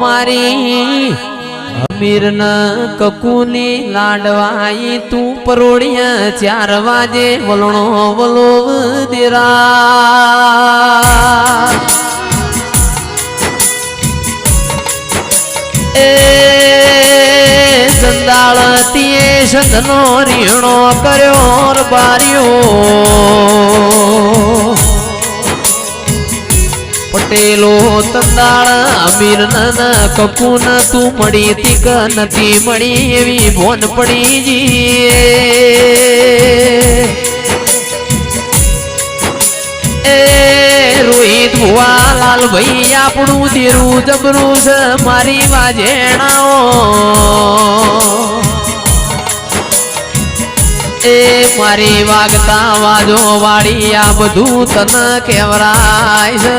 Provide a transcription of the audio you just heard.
મારી અમીર ન કકુની લાડવાઈ તું પરોડિયા ચાર વાજે વલણો વલો દેરા. એ સંદાળ તીએ સંધનો રીણો કર્યો ર પટેલો તંદાળ અમીર નન કપૂન તું મળી તીક નથી મળી એવી ભોન પડી જીએ એ રોહિત ભુવા લાલ ભાઈ, આપણું ધીરું જબરું છે મારી વાજેણાઓ. એ મારી વાગતા વાજો વાળી આ બધું તને કેવરાય છે.